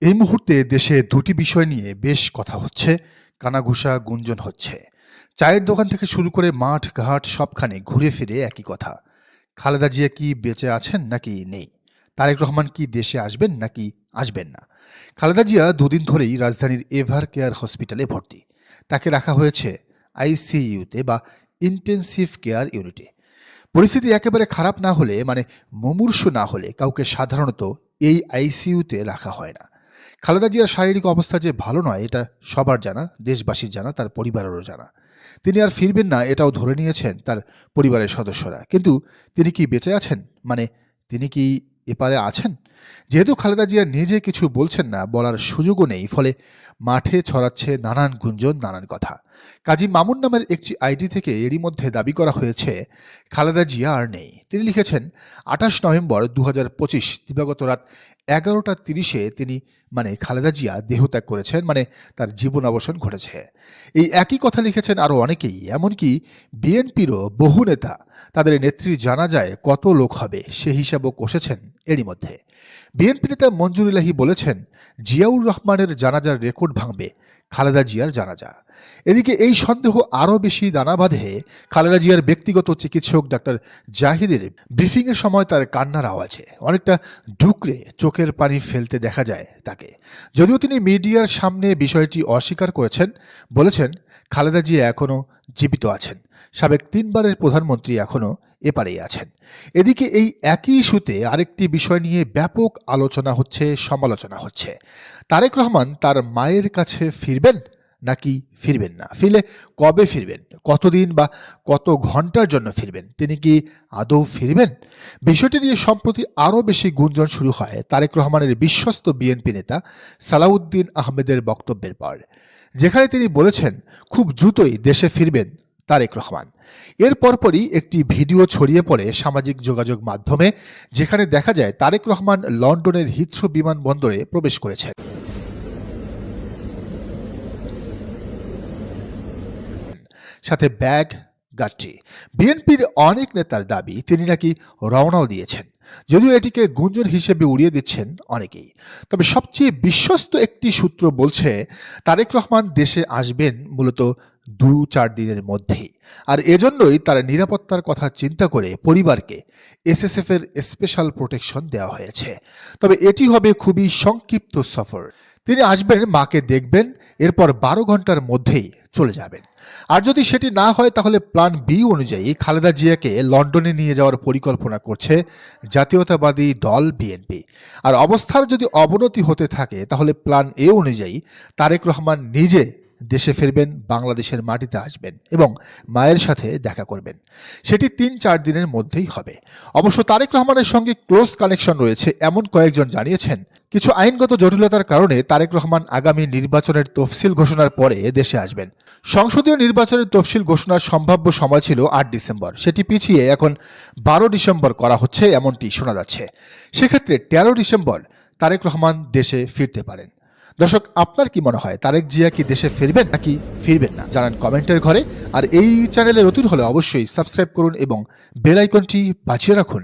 এই মুহূর্তে দেশে দুটি বিষয় নিয়ে বেশ কথা হচ্ছে, কানাঘুষা গুঞ্জন হচ্ছে। চায়ের দোকান থেকে শুরু করে মাঠ, ঘাট সবখানে ঘুরে ফিরে একই কথা। খালেদা জিয়া কি বেঁচে আছেন নাকি নেই? তারেক রহমান কি দেশে আসবেন নাকি আসবেন না? খালেদা জিয়া দুদিন ধরেই রাজধানীর এভার কেয়ার হসপিটালে ভর্তি। তাকে রাখা হয়েছে আইসিইউতে বা ইন্টেন্সিভ কেয়ার ইউনিটে। পরিস্থিতি একেবারে খারাপ না হলে মানে মুমূর্ষু না হলে কাউকে সাধারণত এই আইসিইউতে রাখা হয় না। খালেদা জিয়ার শারীরিক অবস্থা যে ভালো নয়, এটা সবার জানা, দেশবাসীর জানা, তার পরিবারেরও জানা। তিনি আর ফিরবেন না, এটাও ধরে নিয়েছেন তার পরিবারের সদস্যরা। কিন্তু তিনি কি বেঁচে আছেন? মানে তিনি কি এপারে আছেন? যেহেতু খালেদা জিয়া নিজে কিছু বলছেন না, বলার সুযোগও নেই, ফলে মাঠে ছড়াচ্ছে নানান গুঞ্জন, নানান কথা। কাজী মামুন নামের একটি আইডি থেকে এরই মধ্যে দাবি করা হয়েছে, খালেদা জিয়া আর নেই। তিনি লিখেছেন, আঠাশ নভেম্বর দু হাজার পঁচিশ, দিবাগত রাত এগারোটা তিরিশে তিনি মানে খালেদা জিয়া দেহত্যাগ করেছেন মানে তার জীবন অবসান ঘটেছে। এই একই কথা লিখেছেন আরও অনেকেই, এমনকি বিএনপিরও বহু নেতা, তাদের নেত্রী জানা যায় কত লোক হবে, সে হিসাবও কষেছেন এরই মধ্যে। বিএনপি নেতা মঞ্জুর ইলাহি বলেছেন জিয়াউর রহমানের জানাজার রেকর্ড ভাঙবে। খালেদা জিয়ার জানাজা এদিকে এই সন্দেহ আরও বেশি দানা বাঁধে খালেদা জিয়ার ব্যক্তিগত চিকিৎসক ডাক্তার জাহিদের ব্রিফিংয়ের সময় তার কান্নার আওয়াজে। অনেকটা ডুকরে চোখের পানি ফেলতে দেখা যায় তাকে। যদিও তিনি মিডিয়ার সামনে বিষয়টি অস্বীকার করেছেন, বলেছেন খালেদা জিয়া এখনও জীবিত আছেন। সাবেক তিনবারের প্রধানমন্ত্রী এখনও এপারেই আছেন। এদিকে এই একই ইস্যুতে আরেকটি বিষয় নিয়ে ব্যাপক আলোচনা হচ্ছে, সমালোচনা হচ্ছে। তারেক রহমান তার মায়ের কাছে ফিরবেন নাকি ফিরবেন না? ফিরলে কবে ফিরবেন? কতদিন বা কত ঘণ্টার জন্য ফিরবেন? তিনি কি আদৌ ফিরবেন? বিষয়টি নিয়ে সম্প্রতি আরও বেশি গুঞ্জন শুরু হয় তারেক রহমানের বিশ্বস্ত বিএনপি নেতা সালাউদ্দিন আহমেদের বক্তব্যের পর, যেখানে তিনি বলেছেন, খুব দ্রুতই দেশে ফিরবেন তারেক রহমান। এর পরপরই একটি ভিডিও ছড়িয়ে পড়ে সামাজিক যোগাযোগ মাধ্যমে, যেখানে দেখা যায় তারেক রহমান লন্ডনের হিথ্রো বিমানবন্দরে প্রবেশ করেছেন। সাথে ব্যাগ গাঠি বিএনপির অনেক নেতার দাবি তিনি নাকি রওনাও দিয়েছেন। যদিও এটিকে গুঞ্জন হিসেবে উড়িয়ে দিচ্ছেন অনেকেই। তবে সবচেয়ে বিশ্বস্ত একটি সূত্র বলছে, তারেক রহমান দেশে আসবেন মূলত দু চার দিনের মধ্যেই। আর এজন্যই তার নিরাপত্তার কথা চিন্তা করে পরিবারকে এসএসএফ এর স্পেশাল প্রোটেকশন দেওয়া হয়েছে। তবে এটি হবে খুবই সংক্ষিপ্ত সফর। তিনি আসবেন, মাকে দেখবেন, এরপর বারো ঘণ্টার মধ্যেই চলে যাবেন। আর যদি সেটি না হয়, তাহলে প্ল্যান বি অনুযায়ী খালেদা জিয়াকে লন্ডনে নিয়ে যাওয়ার পরিকল্পনা করছে জাতীয়তাবাদী দল বিএনপি আর অবস্থার যদি অবনতি হতে থাকে, তাহলে প্ল্যান এ অনুযায়ী তারেক রহমান নিজে দেশে ফিরবেন, বাংলাদেশের মাটিতে আসবেন এবং মায়ের সাথে দেখা করবেন। সেটি তিন চার দিনের মধ্যেই হবে। অবশ্য তারেক রহমানের সঙ্গে ক্লোজ কানেকশন রয়েছে এমন কয়েকজন জানিয়েছেন, কিছু আইনগত জটিলতার কারণে তারেক রহমান আগামী নির্বাচনের তফসিল ঘোষণার পরে দেশে আসবেন। সংসদীয় নির্বাচনের তফসিল ঘোষণার সম্ভাব্য সময় ছিল আট ডিসেম্বর। সেটি পিছিয়ে এখন বারো ডিসেম্বর করা হচ্ছে, এমনটি শোনা যাচ্ছে। সেক্ষেত্রে তেরো ডিসেম্বর তারেক রহমান দেশে ফিরতে পারেন। দর্শক, আপনার কি মনে হয়, তারেক জিয়া কি দেশে ফিরবেন নাকি ফিরবেন না? জানান কমেন্টের ঘরে। আর এই চ্যানেলে নতুন হলে অবশ্যই সাবস্ক্রাইব করুন এবং বেল আইকনটি বাঁচিয়ে রাখুন।